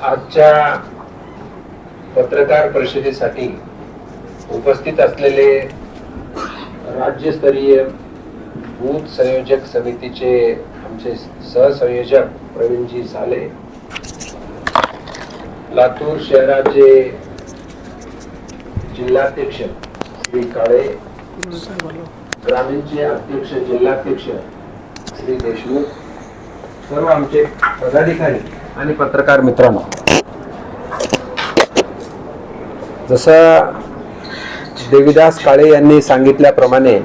आजच्या पत्रकार परिषदेसाठी उपस्थित असलेले राज्यस्तरीय बूथ संयोजक समितीचे आमचे सहसंयोजक प्रवीणजी साले लातूर शहराचे जिल्हाध्यक्ष श्री काळे ग्रामीणचे अध्यक्ष जिल्हाध्यक्ष श्री देशमुख सर्व आमचे पदाधिकारी आणि पत्रकार मित्रांनो जसं देविदास काळे यांनी सांगितल्याप्रमाणे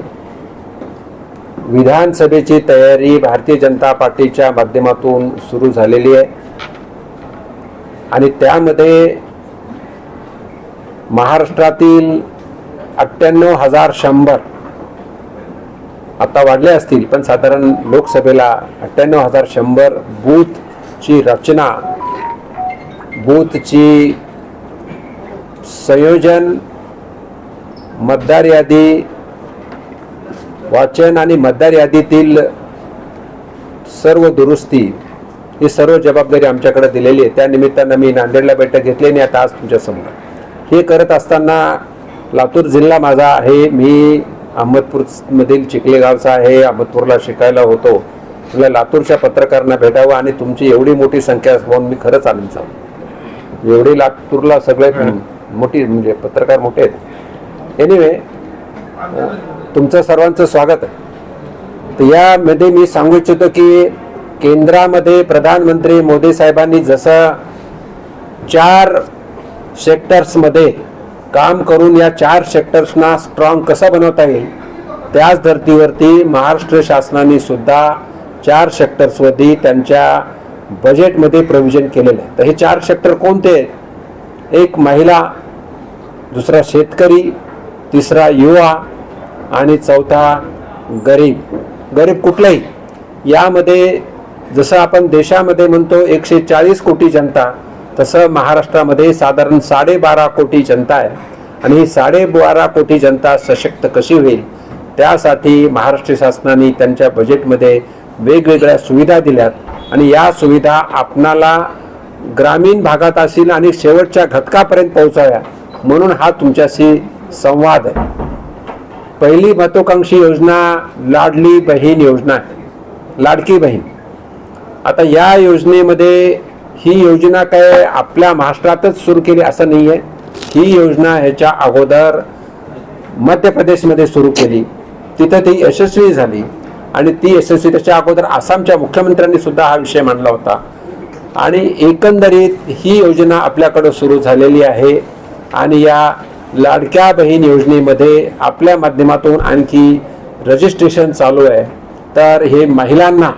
विधानसभेची तयारी भारतीय जनता पार्टीच्या माध्यमातून सुरू झालेली आहे. आणि त्यामध्ये महाराष्ट्रातील अठ्ठ्याण्णव हजार शंभर आता वाढले असतील पण साधारण लोकसभेला अठ्ठ्याण्णव हजार शंभर बूथ ची रचना बूथची संयोजन मतदार यादी वाचन आणि मतदार यादीतील सर्व दुरुस्ती ही सर्व जबाबदारी आमच्याकडे दिलेली आहे. त्यानिमित्तानं मी नांदेडला बैठक घेतली आणि आता आज तुमच्यासमोर हे करत असताना लातूर जिल्हा माझा आहे. मी अहमदपूरमधील चिखलेगावचा आहे. अहमदपूरला शिकायला होतो. मला लातूरच्या पत्रकारांना भेटावं आणि तुमची एवढी मोठी संख्या पाहून मी खरंच आनंद झालो. एवढी लातूरला सगळे मोठी म्हणजे पत्रकार मोठे आहेत. एनिवे तुमचं सर्वांचं स्वागत आहे. तर यामध्ये मी सांगू इच्छितो की केंद्रामध्ये प्रधानमंत्री मोदी साहेबांनी जसं चार सेक्टर्समध्ये काम करून या चार सेक्टर्सना स्ट्रॉंग कसं बनवता येईल त्याच धर्तीवरती महाराष्ट्र शासनाने सुद्धा चार सेक्टर्सवरती त्यांच्या बजेटमध्ये प्रोव्हिजन केलेलं आहे. तर हे चार सेक्टर कोणते आहेत? एक महिला दुसरा शेतकरी तिसरा युवा आणि चौथा गरीब. गरीब कुठलाही. यामध्ये जसं आपण देशामध्ये म्हणतो एकशे चाळीस कोटी जनता तसं महाराष्ट्रामध्ये साधारण साडेबारा कोटी जनता आहे. आणि ही साडेबारा कोटी जनता सशक्त कशी होईल? त्यासाठी महाराष्ट्र शासनाने त्यांच्या बजेटमध्ये वेगवेगळ्या सुविधा दिल्यात. आणि या सुविधा आपणाला ग्रामीण भागात असतील आणि शेवटच्या घटकापर्यंत पोहोचाव्या म्हणून हा तुमच्याशी संवाद आहे. पहिली महत्वाकांक्षी योजना लाडली बहीण योजना आहे. लाडकी बहीण. आता या योजनेमध्ये ही योजना काय आपल्या महाराष्ट्रातच सुरू केली असं नाही आहे ही योजना ह्याच्या अगोदर मध्य प्रदेशमध्ये सुरू केली. तिथं ती यशस्वी झाली. आणि ती यशस्वी त्याच्या अगोदर आसामच्या मुख्यमंत्र्यांनी सुद्धा हा विषय मांडला होता. आणि एकंदरीत ही योजना आपल्याकडं सुरू झालेली आहे. आणि या लाडक्या बहीण योजनेमध्ये आपल्या माध्यमातून आणखी रजिस्ट्रेशन चालू आहे. तर हे महिलांना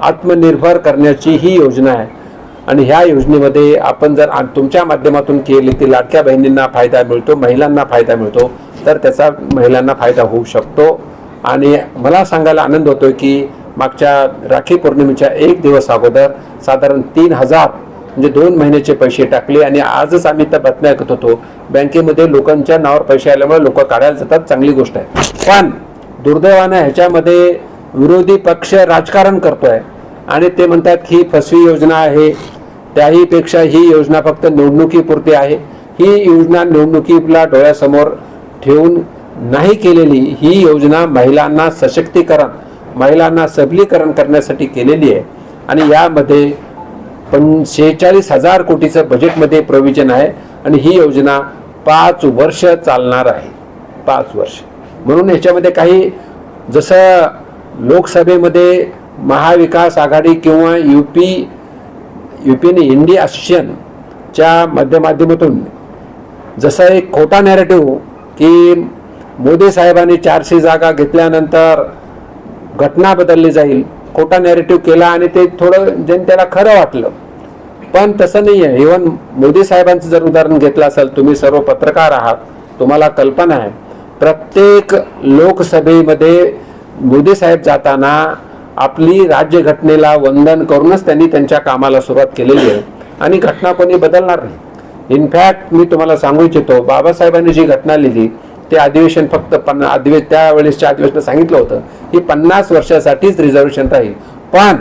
आत्मनिर्भर करण्याची ही योजना आहे. आणि ह्या योजनेमध्ये आपण जर तुमच्या माध्यमातून केली ती लाडक्या बहिणींना फायदा मिळतो महिलांना फायदा मिळतो तर त्याचा महिलांना फायदा होऊ शकतो. आणि मला सांगायला आनंद होतोय की मागच्या राखी पौर्णिमेच्या एक दिवस अगोदर साधारण तीन हजार म्हणजे दोन महिन्याचे पैसे टाकले आणि आजच आम्ही त्या बातम्या ऐकत होतो. बँकेमध्ये लोकांच्या नावावर पैसे आल्यामुळे लोक काढायला जातात. चांगली गोष्ट आहे. पण दुर्दैवानं ह्याच्यामध्ये विरोधी पक्ष राजकारण करतोय. आणि ते म्हणतात की ही फसवी योजना आहे. त्याही पेक्षा ही योजना फक्त निवडणुकीपुरती आहे. ही योजना निवडणुकीला डोळ्यासमोर ठेवून नाही केलेली ही योजना महिलांना सशक्तीकरण महिलांना सबलीकरण करण्यासाठी केलेली आहे. आणि यामध्ये पण शेहेचाळीस हजार कोटीचं बजेटमध्ये प्रोव्हिजन आहे आणि ही योजना पाच वर्ष चालणार आहे. पाच वर्ष. म्हणून याच्यामध्ये काही जसं लोकसभेमध्ये महाविकास आघाडी किंवा U P U P India असोसिएशनच्या माध्यमातून जसं एक खोटा नॅरेटिव्ह की मोदी साहेबांनी चारशे जागा घेतल्यानंतर घटना बदलली जाईल खोटा नॅरेटिव्ह केला आणि ते थोडं जनतेला खरं वाटलं. पण तसं नाही आहे इव्हन मोदी साहेबांचं जर उदाहरण घेतलं असेल तुम्ही सर्व पत्रकार आहात तुम्हाला कल्पना आहे. प्रत्येक लोकसभेमध्ये मोदी साहेब जाताना आपली राज्यघटनेला वंदन करूनच त्यांनी त्यांच्या कामाला सुरुवात केलेली आहे. आणि घटना कोणी बदलणार नाही. इनफॅक्ट मी तुम्हाला सांगू इच्छितो बाबासाहेबांनी जी घटना लिहिली ते अधिवेशन फक्त पन्ना अधिवे त्यावेळेसच्या अधिवेशनात सांगितलं होतं की पन्नास वर्षासाठीच रिझर्वेशन राहील. पण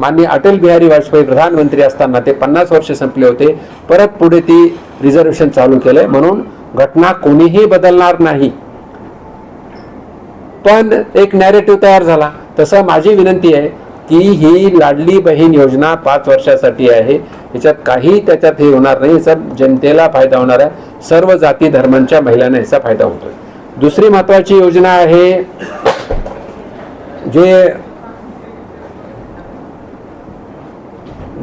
माननीय अटल बिहारी वाजपेयी प्रधानमंत्री असताना ते पन्नास वर्ष संपले होते. परत पुढे ती रिझर्वेशन चालू केलंय. म्हणून घटना कोणीही बदलणार नाही. पण एक नॅरेटिव्ह तयार झाला. तसं माझी विनंती आहे की ही लाडली बहीण योजना पाच वर्षासाठी आहे. याच्यात काही त्याच्यात हे होणार नाही. याचा जनतेला फायदा होणार आहे. सर्व जाती धर्मांच्या महिलांना याचा फायदा होतोय. दुसरी महत्वाची योजना आहे जे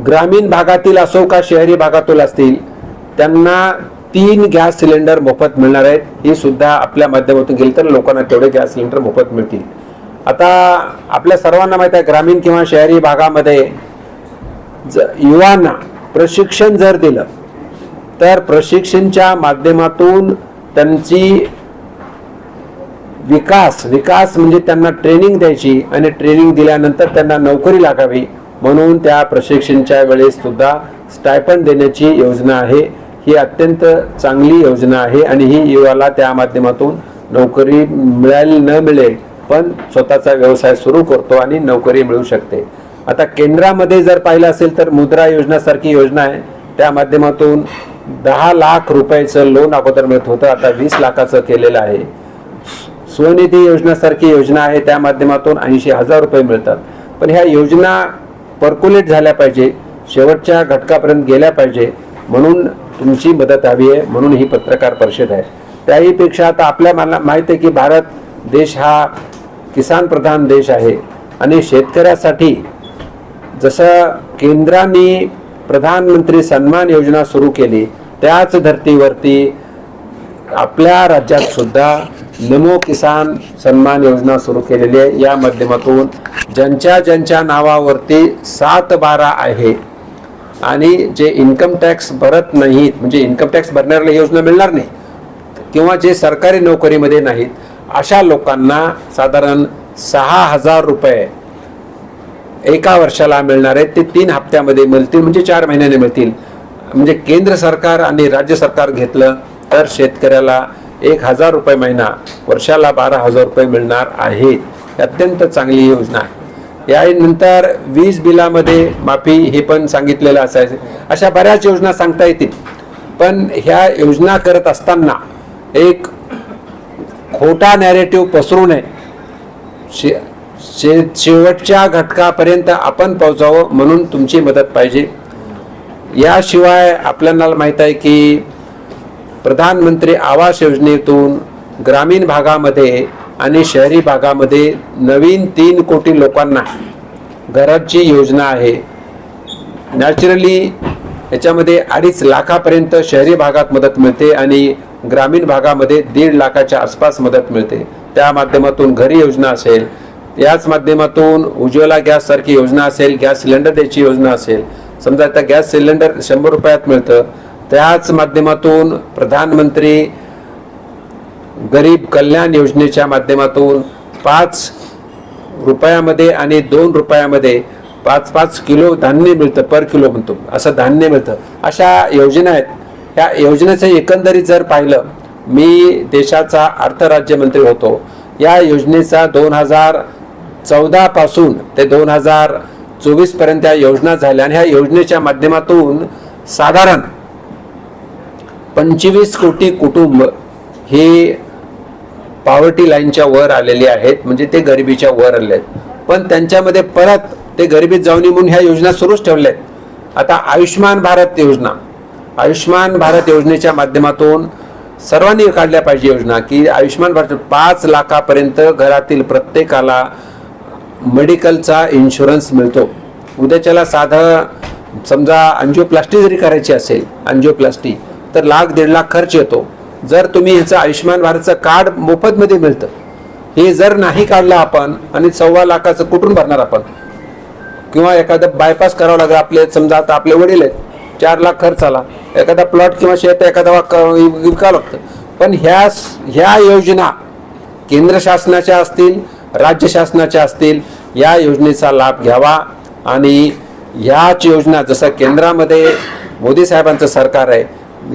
ग्रामीण भागातील असो का शहरी भागातील असतील त्यांना तीन गॅस सिलेंडर मोफत मिळणार आहेत. ही सुद्धा आपल्या माध्यमातून गेली तर लोकांना तेवढे गॅस सिलेंडर मोफत मिळतील. आता आपल्या सर्वांना माहीत आहे ग्रामीण किंवा शहरी भागामध्ये ज युवांना प्रशिक्षण जर दिलं तर प्रशिक्षणच्या माध्यमातून त्यांची विकास विकास म्हणजे त्यांना ट्रेनिंग द्यायची आणि ट्रेनिंग दिल्यानंतर त्यांना नोकरी लागावी म्हणून त्या प्रशिक्षणच्या वेळेस सुद्धा स्टायपन देण्याची योजना आहे. ही अत्यंत चांगली योजना आहे आणि ही युवाला त्या माध्यमातून नोकरी मिळाली न मिळेल आपण स्वतःचा व्यवसाय सुरू करतो आणि नोकरी मिळू शकते. आता केंद्रामध्ये जर पाहिलं असेल तर मुद्रा योजनासारखी योजना आहे. त्या माध्यमातून दहा लाख रुपयाचं लोन अगोदर मिळत होतं. आता वीस लाखाचं केलेलं आहे. स्वनिधी योजनासारखी योजना आहे. त्या माध्यमातून ऐंशी हजार रुपये मिळतात. पण ह्या योजना पर्क्युलेट झाल्या पाहिजे. शेवटच्या घटकापर्यंत गेल्या पाहिजे. म्हणून तुमची मदत हवी आहे. म्हणून ही पत्रकार परिषद आहे. त्याहीपेक्षा आता आपल्या मला माहीत आहे की भारत देश हा किसान प्रधान देश आहे. आणि शेतकऱ्यासाठी जसं केंद्राने प्रधानमंत्री सन्मान योजना सुरू केली त्याच धर्तीवरती आपल्या राज्यात सुद्धा नमो किसान सन्मान योजना सुरू केलेली आहे. या माध्यमातून ज्यांच्या ज्यांच्या नावावरती सात बारा आहे आणि जे इन्कम टॅक्स भरत नाहीत म्हणजे इन्कम टॅक्स भरणाऱ्याला योजना मिळणार नाही किंवा जे सरकारी नोकरीमध्ये नाहीत अशा लोकांना साधारण सहा हजार रुपये एका वर्षाला मिळणार आहेत. ते तीन हप्त्यामध्ये मिळतील म्हणजे चार महिन्याने मिळतील. म्हणजे केंद्र सरकार आणि राज्य सरकार घेतलं तर शेतकऱ्याला एक हजार रुपये महिना वर्षाला बारा हजार रुपये मिळणार आहे. अत्यंत चांगली योजना आहे. यानंतर वीज बिलामध्ये माफी हे पण सांगितलेलं असायचं. अशा बऱ्याच योजना सांगता येतील. पण ह्या योजना करत असताना एक खोटा नॅरेटिव्ह पसरू नये. शे शे शेवटच्या घटकापर्यंत आपण पोहोचावं म्हणून तुमची मदत पाहिजे. याशिवाय आपल्याला माहीत आहे की प्रधानमंत्री आवास योजनेतून ग्रामीण भागामध्ये आणि शहरी भागामध्ये नवीन तीन कोटी लोकांना घराची योजना आहे. नॅचरली याच्यामध्ये अडीच लाखापर्यंत शहरी भागात मदत मिळते आणि ग्रामीण भागामध्ये दीड लाखाच्या आसपास मदत मिळते. त्या माध्यमातून घरी योजना असेल याच माध्यमातून उज्ज्वला गॅस सारखी योजना असेल गॅस सिलेंडर द्यायची योजना असेल समजा आता गॅस सिलेंडर शंभर रुपयात मिळतं त्याच माध्यमातून प्रधानमंत्री गरीब कल्याण योजनेच्या माध्यमातून पाच रुपयामध्ये आणि दोन रुपयामध्ये पाच पाच किलो धान्य मिळतं पर किलो म्हणतो असं धान्य मिळतं. अशा योजना आहेत. या योजनेचं एकंदरीत जर पाहिलं मी देशाचा अर्थराज्यमंत्री होतो. या योजनेचा दोन हजार चौदापासून ते दोन हजार चोवीसपर्यंत या योजना झाल्या आणि ह्या योजनेच्या माध्यमातून साधारण पंचवीस कोटी कुटुंब हे पॉवर्टी लाईनच्या वर आलेले आहेत म्हणजे ते गरिबीच्या वर आले आहेत. पण त्यांच्यामध्ये परत ते गरिबीत जाऊन नये म्हणून ह्या योजना सुरूच ठेवल्या आहेत आता आयुष्यमान भारत योजना आयुष्यमान भारत योजनेच्या माध्यमातून सर्वांनी काढल्या पाहिजे योजना की आयुष्यमान भारत पाच लाखापर्यंत घरातील प्रत्येकाला मेडिकलचा इन्शुरन्स मिळतो. उद्याच्याला साधं समजा अंजिओप्लास्टी जरी करायची असेल अंजिओप्लास्टी तर लाख दीड लाख खर्च येतो. जर तुम्ही ह्याचं आयुष्यमान भारतचं कार्ड मोफतमध्ये मिळतं. हे जर नाही काढलं आपण आणि सव्वा लाखाचं कुठून भरणार आपण? किंवा एखादं बायपास करावं लागेल आपले समजा आता आपले वडील आहेत. चार लाख खर्च आला. एखादा प्लॉट किंवा शेत एखादा विकावं लागतं. पण ह्या ह्या योजना केंद्र शासनाच्या असतील राज्य शासनाच्या असतील या योजनेचा लाभ घ्यावा. आणि ह्याच योजना जसं केंद्रामध्ये मोदी साहेबांचं सरकार आहे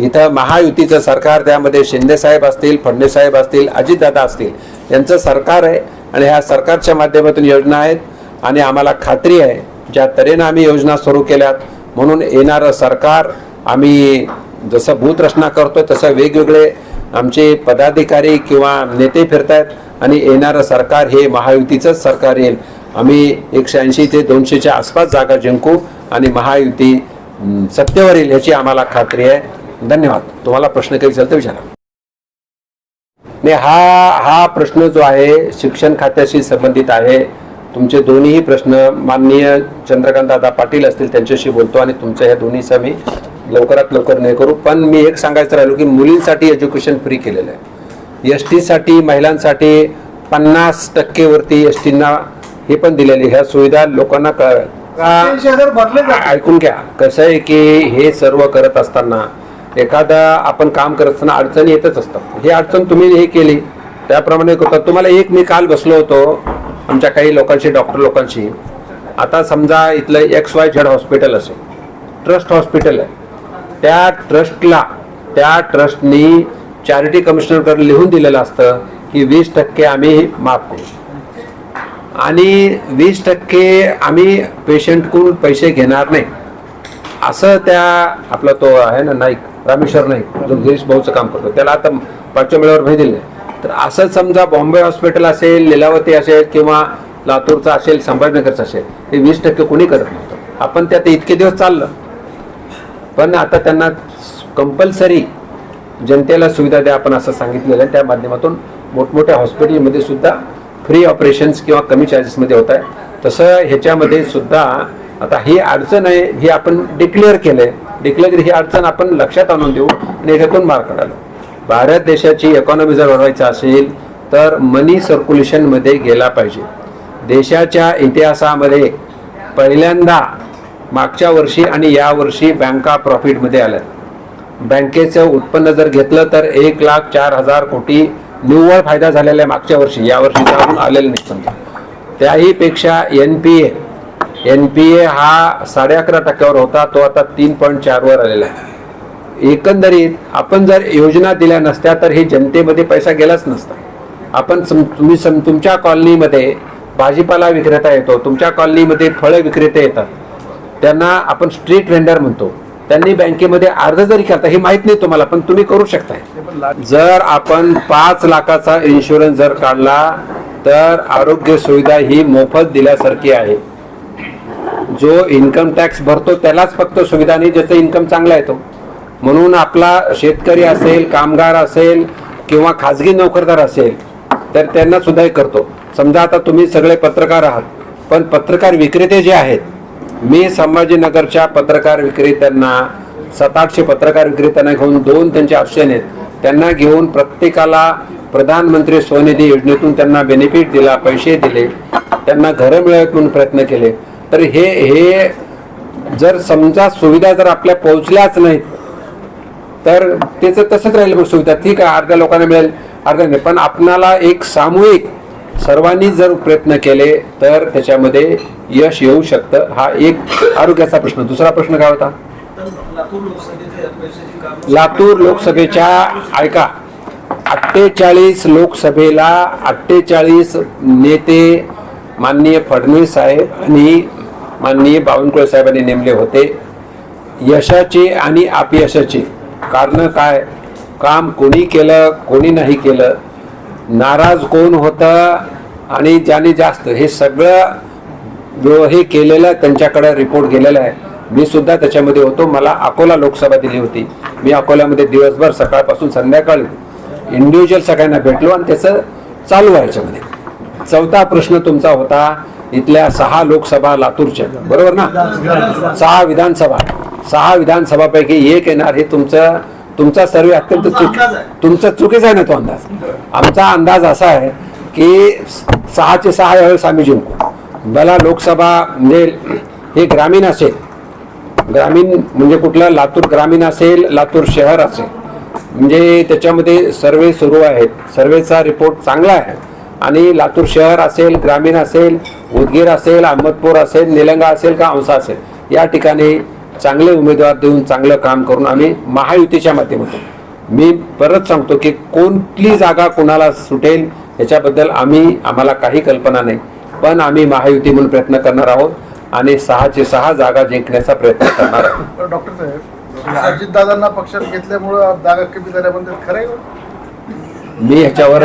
इथं महायुतीचं सरकार त्यामध्ये शिंदेसाहेब असतील फडणवीस साहेब असतील अजितदादा असतील यांचं सरकार आहे. आणि ह्या सरकारच्या माध्यमातून योजना आहेत. आणि आम्हाला खात्री आहे ज्या तऱ्हेनं आम्ही योजना सुरू केल्यात म्हणून येणारं सरकार आम्ही जसं भूतरचना करतोय तसं वेगवेगळे आमचे पदाधिकारी किंवा नेते फिरतायत आणि येणारं सरकार हे महायुतीचंच सरकार येईल. आम्ही एकशे ऐंशी ते दोनशेच्या आसपास जागा जिंकू आणि महायुती सत्तेवर येईल याची आम्हाला खात्री आहे. धन्यवाद. तुम्हाला प्रश्न काही असेल तर विचारा. नाही हा हा प्रश्न जो आहे शिक्षण खात्याशी संबंधित आहे. तुमचे दोन्हीही प्रश्न माननीय चंद्रकांत दादा पाटील असतील त्यांच्याशी बोलतो आणि तुमच्या ह्या दोन्हीचा मी लवकरात लवकर नाही करू. पण मी एक सांगायचं राहिलो की मुलींसाठी एज्युकेशन फ्री केलेलं आहे. एस टीसाठी महिलांसाठी पन्नास टक्केवरती एस टींना हे पण दिलेली ह्या सुविधा लोकांना ऐकून घ्या. कसं आहे की हे सर्व करत असताना एखादा आपण काम करत असताना अडचणी येतच असतात. ही अडचण तुम्ही हे केली त्याप्रमाणे करतात तुम्हाला एक मी काल बसलो होतो आमच्या काही लोकांशी डॉक्टर लोकांशी. आता समजा इथलं एक्स वाय झेड हॉस्पिटल असेल ट्रस्ट हॉस्पिटल आहे. त्या ट्रस्टला त्या ट्रस्टनी चॅरिटी कमिशनरकडे लिहून दिलेलं असतं की वीस टक्के आम्ही माफ करू. आणि वीस टक्के आम्ही पेशंटकडून पैसे घेणार नाही. असं त्या आपला तो आहे ना नाईक रामेश्वर नाईक जो गिरीश भाऊचं काम करतो त्याला आता पाचव्या मेळावर भेट दिले. तर असं समजा बॉम्बे हॉस्पिटल असेल लीलावती असेल किंवा लातूरचं असेल संभाजीनगरचं असेल हे वीस टक्के कोणी करत नव्हतं. आपण त्यात इतके दिवस चाललं. पण आता त्यांना कंपल्सरी जनतेला सुविधा द्या आपण असं सांगितलेलं आहे. त्या माध्यमातून मोठमोठ्या हॉस्पिटलमध्ये सुद्धा फ्री ऑपरेशन्स किंवा कमी चार्जेसमध्ये होत आहे तसं ह्याच्यामध्ये सुद्धा आता ही अडचण आहे ही आपण डिक्लेअर आहे डिक्लेअर ही अडचण आपण लक्षात आणून देऊ आणि ह्याच्यातून मार काढायला भारत देशाची इकॉनॉमी जर वाढवायची असेल तर मनी सर्क्युलेशनमध्ये गेला पाहिजे. देशाच्या इतिहासामध्ये पहिल्यांदा मागच्या वर्षी आणि या वर्षी बँका प्रॉफिटमध्ये आल्या बँकेचं उत्पन्न जर घेतलं तर एक लाख चार हजार कोटी निव्वळ फायदा झालेला आहे मागच्या वर्षी. या वर्षी आलेलं नाही समजा. त्याही पेक्षा N P A N P A हा साडे अकरा टक्क्यावर होता तो आता तीन पॉईंट चारवर आलेला आहे. एकंदरीत आपण जर योजना दिल्या नसत्या तर हे जनतेमध्ये पैसा गेलाच नसता. आपण सम तुम्ही सम तुमच्या कॉलनीमध्ये भाजीपाला विक्रेता येतो तुमच्या कॉलनीमध्ये फळं विक्रेते येतात. त्यांना आपण स्ट्रीट व्हेंडर म्हणतो. त्यांनी बँकेमध्ये अर्ज जरी करता हे माहीत नाही तुम्हाला पण तुम्ही करू शकताय. जर आपण पाच लाखाचा इन्शुरन्स जर काढला तर आरोग्य सुविधा ही मोफत दिल्यासारखी आहे. जो इन्कम टॅक्स भरतो त्यालाच फक्त सुविधा नाही ज्याचा इन्कम चांगला येतो. म्हणून आपला शेतकरी असेल कामगार असेल किंवा खाजगी नोकरदार असेल तर त्यांना सुद्धा हे करतो. समजा आता तुम्ही सगळे पत्रकार आहात पण पत्रकार विक्रेते जे आहेत मी संभाजीनगरच्या पत्रकार विक्रेत्यांना सात आठशे पत्रकार विक्रेत्यांना घेऊन दोन त्यांचे ऑप्शन आहेत. त्यांना घेऊन प्रत्येकाला प्रधानमंत्री स्वनिधी योजनेतून त्यांना बेनिफिट दिला पैसे दिले त्यांना घरं मिळवत म्हणून प्रयत्न केले. तर हे हे जर समजा सुविधा जर आपल्या पोहोचल्याच नाहीत तर त्याचं तसंच राहील सुविधा ठीक आहे अर्ध्या लोकांना मिळेल अर्ध्या नाही. पण आपणाला एक सामूहिक सर्वांनी जर प्रयत्न केले तर त्याच्यामध्ये यश येऊ शकतं. हा एक आरोग्याचा प्रश्न. दुसरा प्रश्न काय होता? लातूर लातूर लोकसभेच्या ऐका अठ्ठेचाळीस लोकसभेला अठ्ठेचाळीस नेते माननीय फडणवीस साहेब आणि माननीय बावनकुळे साहेबांनी नेमले होते. यशाचे आणि अपयशाचे. कारण काय? काम कोणी केलं कोणी नाही केलं. नाराज कोण होतं आणि ज्याने जास्त हे सगळं जो हे केलेलं त्यांच्याकडे रिपोर्ट गेलेला आहे. मी सुद्धा त्याच्यामध्ये होतो. मला अकोला लोकसभा दिली होती. मी अकोल्यामध्ये दिवसभर सकाळपासून संध्याकाळ इंडिव्हिज्युअल सगळ्यांना भेटलो आणि त्याचं चालू आहे याच्यामध्ये. चौथा प्रश्न तुमचा होता इथल्या सहा लोकसभा लातूरच्या. बरोबर ना? सहा विधानसभा. सहा विधानसभापैकी एक येणार हे तुमचं तुमचा सर्वे अत्यंत चुक. तुमचा चुकीचा आहे ना तो अंदाज. आमचा अंदाज असा आहे की सहाचे सहा यावेळेस आम्ही जिंकू. मला लोकसभा म्हणजे हे ग्रामीण असेल ग्रामीण म्हणजे कुठलं लातूर ग्रामीण असेल लातूर शहर असेल म्हणजे त्याच्यामध्ये सर्वे सुरू आहेत सर्वेचा रिपोर्ट चांगला आहे. आणि लातूर शहर असेल ग्रामीण असेल उदगीर असेल अहमदपूर असेल निलंगा असेल का औसा असेल या ठिकाणी चांगले उमेदवार देऊन चांगलं काम करून आम्ही महायुतीच्या माध्यमातून. मी परत सांगतो की कोणती जागा कोणाला सुटेल याच्याबद्दल आम्ही आम्हाला काही कल्पना नाही. पण आम्ही महायुती म्हणून प्रयत्न करणार आहोत आणि सहाचे सहा जागा जिंकण्याचा प्रयत्न करणार आहे डॉक्टर साहेब अजितदादांना पक्षात घेतल्यामुळं जागा कमी झाल्याबद्दल खरं? मी ह्याच्यावर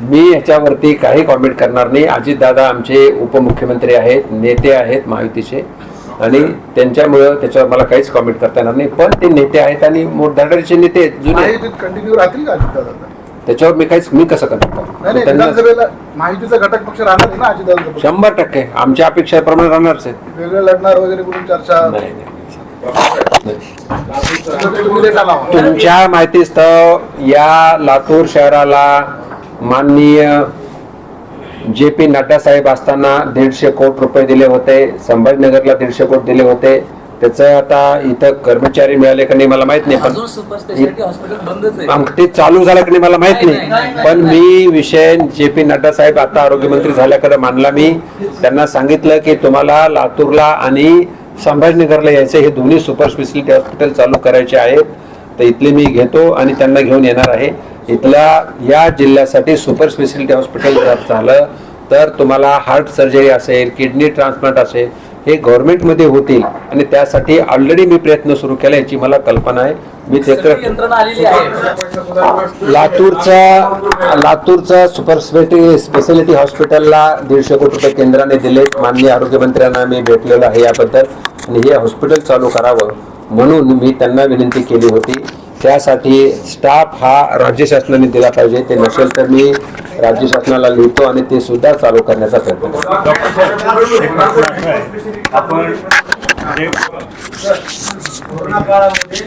मी ह्याच्यावरती काही कॉमेंट करणार नाही. अजितदादा आमचे उपमुख्यमंत्री आहेत नेते आहेत महायुतीचे. आणि त्यांच्यामुळं त्याच्यावर मला काहीच कॉमेंट करता येणार नाही. पण ते नेते आहेत आणि मोठधडाचे नेते आहेत जुने कंटिन्यू राहतील का अजितदादा? त्याच्यावर मी काहीच मी कसं करणार? महायुतीचा घटक पक्ष राहणार ना अजितदादा शंभर टक्के. आमच्या अपेक्षेप्रमाणे राहणारच आहेत. वेगळे लढणार वगैरे करून चर्चा? नाही. तुमच्या माहितीस्तव या लातूर शहराला माननीय जे पी नड्डा साहेब असताना दीडशे कोटी रुपये दिले होते संभाजीनगरला दीडशे कोटी दिले होते. त्याचं आता इथं कर्मचारी मिळाले का नाही मला माहीत नाही पण ते चालू झालं की नाही मला माहीत नाही, पण मी विषय जे पी नड्डा साहेब आता आरोग्यमंत्री झाल्याकडे मानला मी. त्यांना सांगितलं की तुम्हाला लातूरला आणि संभाजीनगरला यायचं हे दोन्ही सुपर स्पेशालिटी हॉस्पिटल चालू करायचे आहेत. तर इथले मी घेतो आणि त्यांना घेऊन येणार आहे. इथल्या या जिल्ह्यासाठी सुपर स्पेशालिटी हॉस्पिटल जर झालं तर तुम्हाला हार्ट सर्जरी असेल किडनी ट्रान्सप्लांट असेल हे गव्हर्नमेंटमध्ये होतील. आणि त्यासाठी ऑलरेडी मी प्रयत्न सुरू केला याची मला कल्पना आहे. मी ते लातूरचा लातूरचा सुपर स्पेशलिटी स्पेशालिटी हॉस्पिटलला दीडशे कोटी रुपये केंद्राने दिले माननीय आरोग्यमंत्र्यांना मी भेटलेलो आहे याबद्दल. आणि हे हॉस्पिटल चालू करावं म्हणून मी त्यांना विनंती केली होती. त्यासाठी स्टाफ हा राज्य शासनाने दिला पाहिजे. ते नसेल तर मी राज्य शासनाला लिहितो आणि ते सुद्धा चालू करण्याचा प्रयत्न करतो. आपण कोरोना काळामध्ये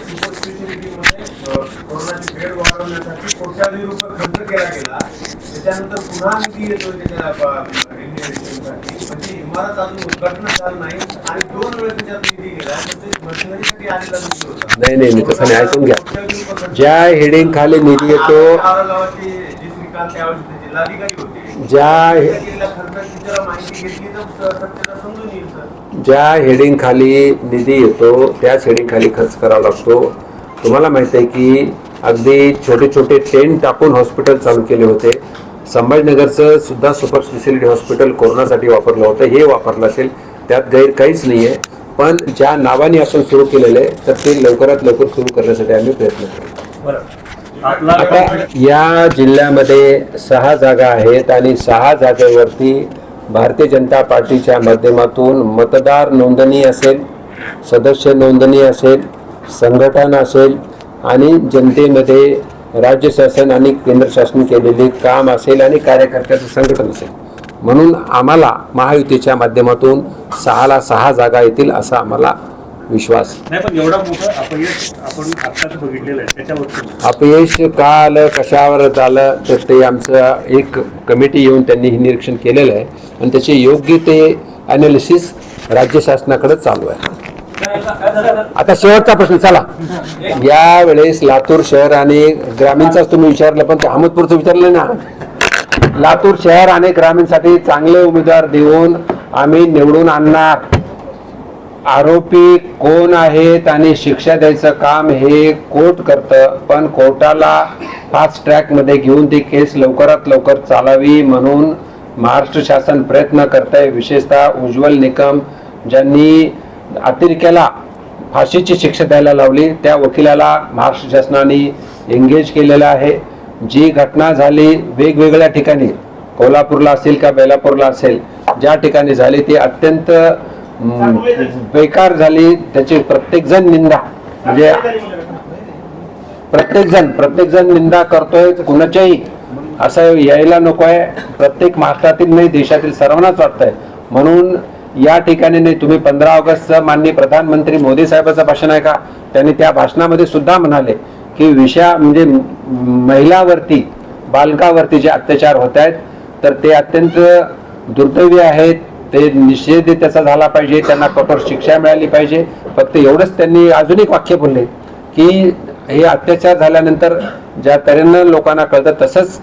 कोरोनाची वाढवण्यासाठी कोट्यावधी रुपये खर्च केला गेला? त्याच्यानंतर पुन्हा निधी येतो त्याच्या म्हणजे इमारत अजून उद्घाटन झालं नाही. नाही नाही नाही तसं नाही ऐकून घ्या. ज्या हेडिंग खाली निधी येतो ज्या ज्या हेडिंग खाली निधी येतो त्याच हेडिंग खाली खर्च करावा लागतो. तुम्हाला माहीत आहे की अगदी छोटे छोटे टेंट टाकून हॉस्पिटल चालू केले होते. संभाजीनगरचं सुद्धा सुपर स्पेशालिटी हॉस्पिटल कोरोनासाठी वापरलं होतं. हे वापरलं असेल. त्यात गैर काहीच नाही आहे पण ज्या नावाने आपण सुरू केलेलं आहे तर ते लवकरात लवकर सुरू करण्यासाठी आम्ही प्रयत्न करू. आता या जिल्ह्यामध्ये सहा जागा आहेत आणि सहा जागेवरती भारतीय जनता पार्टीच्या माध्यमातून मतदार नोंदणी असेल सदस्य नोंदणी असेल संघटन असेल आणि जनतेमध्ये राज्य शासन आणि केंद्र शासन केलेले काम असेल आणि कार्यकर्त्याचं संघटन असेल. म्हणून आम्हाला महायुतीच्या माध्यमातून सहाला सहा जागा येतील असा आम्हाला विश्वास. नाही पण एवढा मोठं अपयश आपण आत्ताच बघितलेलं आहे त्याच्यावरती. अपयश का आलं कशावर झालं तर ते आमचं एक कमिटी येऊन त्यांनी हे निरीक्षण केलेलं आहे. आणि त्याचे योग्य ते अनालिसिस राज्य शासनाकडे चालू आहे. आता शेवटचा प्रश्न चला. या वेळेस लातूर शहर आणि ग्रामीणचाच तुम्ही विचारलं पण ते अहमदपूरचं विचारलं ना. लातूर शहर आणि ग्रामीणसाठी चांगले उमेदवार देऊन आम्ही निवडून आणणार. आरोपी कोण आहेत आणि शिक्षा द्यायचं काम हे कोर्ट करतं पण कोर्टाला फास्ट ट्रॅकमध्ये घेऊन ती केस लवकरात लवकर चालावी म्हणून महाराष्ट्र शासन प्रयत्न करत आहे विशेषतः उज्ज्वल निकम ज्यांनी अतिरेक्याला फाशीची शिक्षा द्यायला लावली त्या वकिलाला महाराष्ट्र शासनाने एंगेज केलेलं आहे. जी घटना झाली वेगवेगळ्या ठिकाणी कोल्हापूरला असेल का बेलापूरला असेल ज्या ठिकाणी झाली ती अत्यंत बेकार झाली त्याची प्रत्येक जण निंदा. म्हणजे प्रत्येक जण प्रत्येक जण निंदा करतोय कुणाच्याही असं यायला नको आहे प्रत्येक महाराष्ट्रातील नाही देशातील सर्वांनाच वाटतंय. म्हणून या ठिकाणी नाही तुम्ही पंधरा ऑगस्टचं माननीय प्रधानमंत्री मोदी साहेबाचं भाषण आहे का त्यांनी त्या भाषणामध्ये सुद्धा म्हणाले की विषया म्हणजे महिलावरती बालकावरती जे अत्याचार होत आहेत तर ते अत्यंत दुर्दैवी आहेत. ते निषेध त्याचा झाला पाहिजे त्यांना कठोर शिक्षा मिळाली पाहिजे. फक्त एवढंच त्यांनी अजून एक वाक्य बोलले की हे अत्याचार झाल्यानंतर ज्या तऱ्हेनं लोकांना कळतं तसंच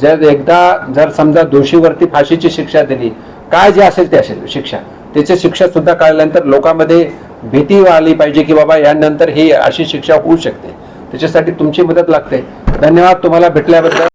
जर एकदा जर समजा दोषीवरती फाशीची शिक्षा दिली काय जे असेल ते असेल शिक्षा. त्याची शिक्षा सुद्धा कळल्यानंतर लोकांमध्ये भीती आली पाहिजे की बाबा यानंतर ही अशी शिक्षा होऊ शकते. त्याच्यासाठी तुमची मदत लागते. धन्यवाद तुम्हाला भेटल्याबद्दल.